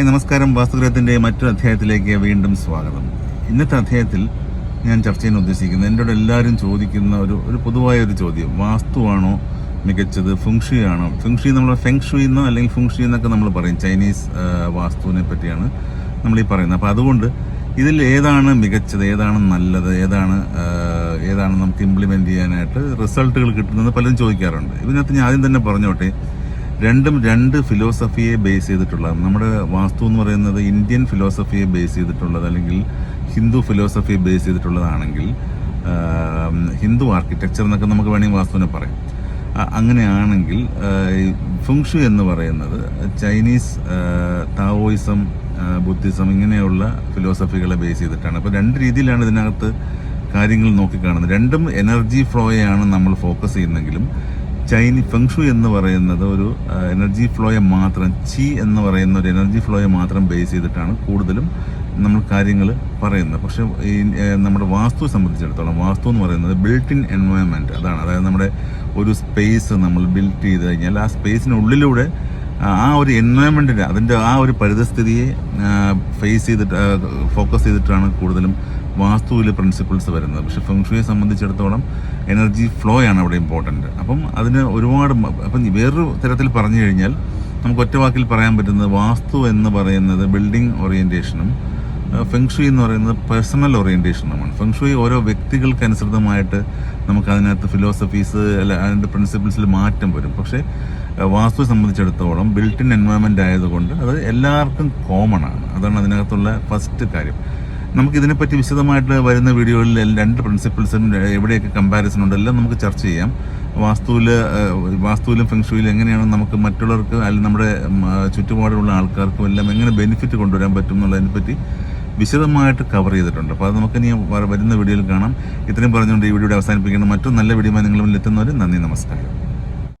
Hi നമസ്കാരം. വാസ്തുഗ്രഹത്തിന്റെ മറ്റൊരു അധ്യായത്തിലേക്ക് വീണ്ടും സ്വാഗതം. ഇന്നത്തെ അധ്യായത്തിൽ ഞാൻ ചർച്ച ചെയ്യാൻ ഉദ്ദേശിക്കുന്നത് എന്നോട് എല്ലാവരും ചോദിക്കുന്ന ഒരു ഒരു പൊതുവായ ഒരു ചോദ്യം. വാസ്തുവാണോ മികച്ചത്? ഫുങ്ഷി ആണോ ഫുങ്ഷി നമ്മൾ ഫെങ്ഷുയി എന്നോ അല്ലെങ്കിൽ ഫുങ്ഷി എന്നൊക്കെ നമ്മൾ പറയും. ചൈനീസ് വാസ്തുവിനെ പറ്റിയാണ് നമ്മൾ ഈ പറയുന്നത്. അപ്പോൾ അതുകൊണ്ട് ഇതിൽ ഏതാണ് മികച്ചത്? ഏതാണ് നല്ലത്? ഏതാണ് ഏതാണ് നമുക്ക് ഇംപ്ലിമെന്റ് ചെയ്യാനായിട്ട് റിസൾട്ടുകൾ കിട്ടുന്നത് പലരും ചോദിക്കാറുണ്ട്. ഇതിനകത്ത് ഞാൻ ആദ്യം തന്നെ പറഞ്ഞോട്ടെ രണ്ടും രണ്ട് ഫിലോസഫിയെ ബേസ് ചെയ്തിട്ടുള്ള നമ്മുടെ വാസ്തു എന്ന് പറയുന്നത് ഇന്ത്യൻ ഫിലോസഫിയെ ബേസ് ചെയ്തിട്ടുള്ളത് അല്ലെങ്കിൽ ഹിന്ദു ഫിലോസഫിയെ ബേസ് ചെയ്തിട്ടുള്ളതാണെങ്കിൽ ഹിന്ദു ആർക്കിടെക്ചർ എന്നൊക്കെ നമുക്ക് വേണമെങ്കിൽ വാസ്തുവിനെ പറയാം. അങ്ങനെയാണെങ്കിൽ ഫുങ്ഷു എന്ന് പറയുന്നത് ചൈനീസ് താവോയിസം ബുദ്ധിസം ഇങ്ങനെയുള്ള ഫിലോസഫികളെ ബേസ് ചെയ്തിട്ടാണ്. അപ്പോൾ രണ്ട് രീതിയിലാണ് ഇതിനകത്ത് കാര്യങ്ങൾ നോക്കിക്കാണുന്നത്. രണ്ടും എനർജി ഫ്ലോയെയാണ് നമ്മൾ ഫോക്കസ് ചെയ്യുന്നെങ്കിലും ചൈനി ഫെങ്ഷു എന്ന് പറയുന്നത് ഒരു എനർജി ഫ്ലോയെ മാത്രം ചി എന്ന് പറയുന്ന ഒരു എനർജി ഫ്ലോയെ മാത്രം ബേസ് ചെയ്തിട്ടാണ് കൂടുതലും നമ്മൾ കാര്യങ്ങൾ പറയുന്നത്. പക്ഷേ ഈ നമ്മുടെ വാസ്തു സംബന്ധിച്ചിടത്തോളം വാസ്തു എന്ന് പറയുന്നത് ബിൽട്ട് ഇൻ എൻവയോൺമെന്റ് അതാണ്. അതായത് നമ്മുടെ ഒരു സ്പേസ് നമ്മൾ ബിൽറ്റ് ചെയ്ത് കഴിഞ്ഞാൽ ആ സ്പേസിനുള്ളിലൂടെ ആ ഒരു എൻവയോൺമെന്റിനെ അതിന്റെ ആ ഒരു പരിതസ്ഥിതിയെ ഫേസ് ചെയ്തിട്ട് ഫോക്കസ് ചെയ്തിട്ടാണ് കൂടുതലും വാസ്തുവിലെ പ്രിൻസിപ്പിൾസ് വരുന്നത്. പക്ഷെ ഫെങ്ഷുയെ സംബന്ധിച്ചിടത്തോളം എനർജി ഫ്ലോ ആണ് അവിടെ ഇമ്പോർട്ടന്റ് അപ്പം അതിന് ഒരുപാട് അപ്പം വേറൊരു തരത്തിൽ പറഞ്ഞു കഴിഞ്ഞാൽ നമുക്ക് ഒറ്റ വാക്കിൽ പറയാൻ പറ്റുന്നത് വാസ്തു എന്ന് പറയുന്നത് ബിൽഡിംഗ് ഓറിയന്റേഷനും ഫെങ്ഷുയി എന്ന് പറയുന്നത് പേഴ്സണൽ ഓറിയന്റേഷനുമാണ് ഫെങ്ഷുയി ഓരോ വ്യക്തികൾക്ക് അനുസൃതമായിട്ട് നമുക്ക് അതിനകത്ത് ഫിലോസഫീസ് അല്ല അതിന്റെ പ്രിൻസിപ്പിൾസിൽ മാറ്റം വരും. പക്ഷേ വാസ്തു സംബന്ധിച്ചിടത്തോളം ബിൽട്ട് ഇൻ ആയതുകൊണ്ട് അത് എല്ലാവർക്കും കോമൺ ആണ്. അതാണ് അതിനകത്തുള്ള ഫസ്റ്റ് കാര്യം. നമുക്ക് ഇതിനെപ്പറ്റി വിശദമായിട്ട് വരുന്ന വീഡിയോകളിൽ രണ്ട് പ്രിൻസിപ്പിൾസും എവിടെയൊക്കെ കമ്പാരിസൺ ഉണ്ട് എല്ലാം നമുക്ക് ചർച്ച ചെയ്യാം. വാസ്തുവിൽ വാസ്തുവിലും ഫെങ്ഷുവിലും എങ്ങനെയാണ് നമുക്ക് മറ്റുള്ളവർക്ക് അല്ലെങ്കിൽ നമ്മുടെ ചുറ്റുപാടുള്ള ആൾക്കാർക്കും എല്ലാം എങ്ങനെ ബെനിഫിറ്റ് കൊണ്ടുവരാൻ പറ്റും എന്നുള്ളതിനെ പറ്റി വിശദമായിട്ട് കവർ ചെയ്തിട്ടുണ്ട്. അപ്പോൾ അത് നമുക്ക് ഇനി വരുന്ന വീഡിയോയിൽ കാണാം. ഇത്രയും പറഞ്ഞുകൊണ്ട് ഈ വീഡിയോ അവസാനിപ്പിക്കണം മറ്റൊരു നല്ല വീഡിയോ നിങ്ങൾ എത്തുന്നവർ നന്ദി നമസ്കാരം.